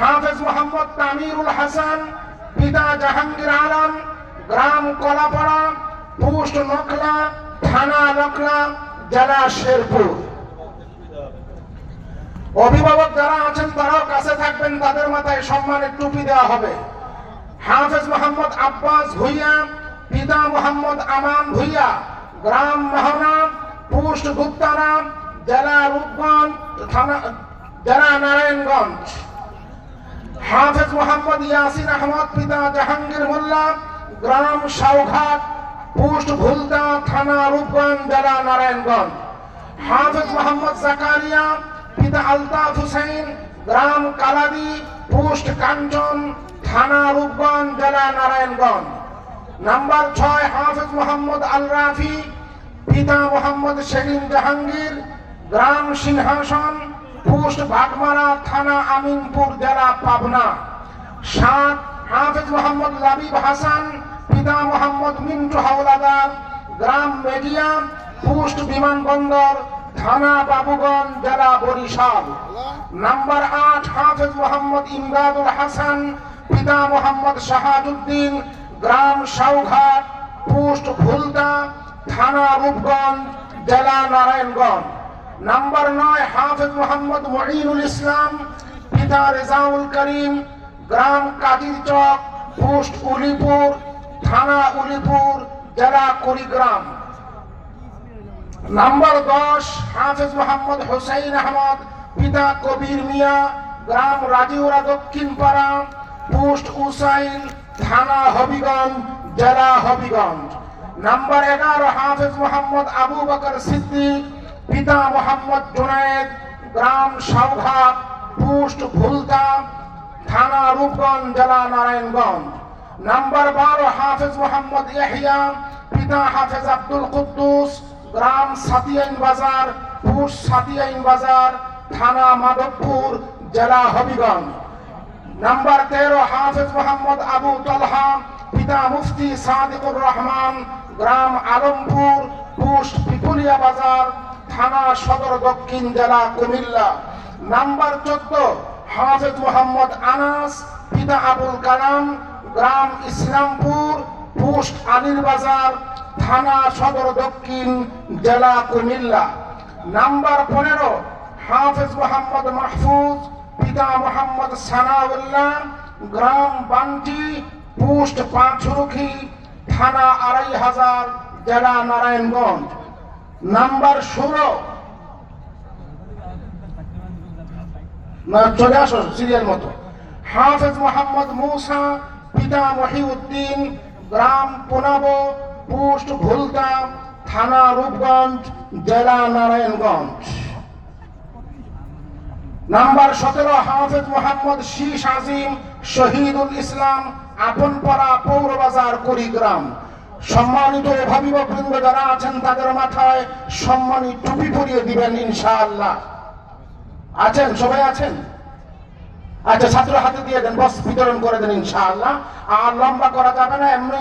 হাফেজ মোহাম্মদ তামিরুল হাসান, পিতা জাহাঙ্গীর আলম, গ্রাম কলাপাড়া পোস্ট নকলা, থানা নকলা, জেলা শেরপুর। অভিভাবক যারা আছেন, তারাও কাছে থাকবেন, তাদের মাথায় সম্মানের টুপি দেওয়া হবে। হাফেজ মোহাম্মদ আব্বাস ভুইয়া, পিতা মোহাম্মদ আমান ভুইয়া, গ্রাম মহনা পোস্ট গুপ্তারা জেলা রূপগঞ্জ থানা, জেলা নারায়ণগঞ্জ। হাফেজ মোহাম্মদ ইয়াসিন আহমদ, পিতা জাহাঙ্গীর মোল্লা, গ্রাম সাউঘাট, পোস্ট ভুলতা থানা রূপগঞ্জ, জেলা নারায়ণগঞ্জ। হাফেজ মোহাম্মদ জাকারিয়া, পিতা আলতাফ হুসাইন, গ্রাম কালাদি, পোস্ট কাঞ্চন, থানা রূপগঞ্জ, জেলা নারায়ণগঞ্জ। নাম্বার ছয়, হাফেজ মোহাম্মদ আল রাফি পিতা মোহাম্মদ সেলিম জাহাঙ্গীর, গ্রাম সিংহাসন পোস্ট ভাটমারা থানা আমিনপুর জেলা পাবনা। সাত হাফেজ মোহাম্মদ লাবিব হাসান, পিতা মোহাম্মদ মিন্টু হাওলাদার, গ্রাম মেডিয়া, পোস্ট বিমানবন্দর, থানা বাবুগঞ্জ জেলা বরিশাল। নাম্বার আট হাফেজ মোহাম্মদ ইমদাদুল হাসান, পিতা মোহাম্মদ শাহাজুদ্দিন, গ্রাম সাউঘাট, পোস্ট ভুলদা থানা রূপগঞ্জ, জেলা নারায়ণগঞ্জ। নাম্বার নয়, হাফেজ মোহাম্মদ মহিনুল ইসলাম, পিতা রেজাউল করিম, গ্রাম কাজির চক, পোস্ট উলিপুর, থানা উলিপুর, জেলা কুড়িগ্রাম। নাম্বার দশ, হাফেজ মোহাম্মদ হোসাইন আহমদ, পিতা কবির মিয়া, গ্রাম রাজিউরা দক্ষিণ পাড়া, পোস্ট উসাইল থানা হবিগঞ্জ, জেলা হবিগঞ্জ। নাম্বার এগারো, হাফেজ মোহাম্মদ আবু বকর সিদ্দিক পিতা মোহাম্মদ জুনায়েদ, গ্রাম সাউঘাট পুষ্ট ভুলতা, থানা রূপগঞ্জ, জেলা নারায়ণগঞ্জ। নাম্বার বারো, হাফেজ মোহাম্মদ ইয়াহিয়া, পিতা হাফেজ আব্দুল কুদ্দুস, গ্রাম সাতিয়াইন বাজার পুষ সাতিয়াইন বাজার, থানা মাধবপুর, জেলা হবিগঞ্জ। নাম্বার তেরো, হাফেজ মোহাম্মদ আবু তলহা, পিতা মুফতি সাদিকুর রহমান, গ্রাম আলমপুর, পুষ্ট পিপুলিয়া বাজার থানা সদর দক্ষিণ জেলা কুমিল্লা। নাম্বার চোদ্দ, হাফেজ মোহাম্মদ আনাস, পিতা আবুল কালাম, গ্রাম ইসলামপুর, পোস্ট আলির বাজার, থানা সদর দক্ষিণ জেলা কুমিল্লা। নাম্বার পনেরো, হাফেজ মোহাম্মদ মাহফুজ, পিতা মোহাম্মদ সানাউল্লাহ, গ্রাম বান্টি, পোস্ট পাঁচরুখি, থানা আড়াই হাজার, জেলা নারায়ণগঞ্জ। নাম্বার ষোলো। না, চলে আসো সিরিয়াল মতো। হাফেজ মোহাম্মদ মৌসা, পিতা মহিউদ্দিন, গ্রাম পোনাবো, পোস্ট ভুলতা, থানা রূপগঞ্জ, জেলা নারায়ণগঞ্জ। নাম্বার সতেরো, হাফেজ মোহাম্মদ শীষ আজিম, শহীদুল ইসলাম, আপনপাড়া পৌরবাজার, কুড়িগ্রাম। সম্মানিত অভিভাবক বৃন্দ যারা আছেন তাদের মাথায় সম্মানী টুপি পরিয়ে দিবেন ইনশাআল্লাহ। আছেন? সবাই আছেন? আচ্ছা ছাত্র হাতে দিয়ে দেন, বস, বিতরণ করে দেন ইনশাআল্লাহ। আর লম্বা করা যাবে না, এমনি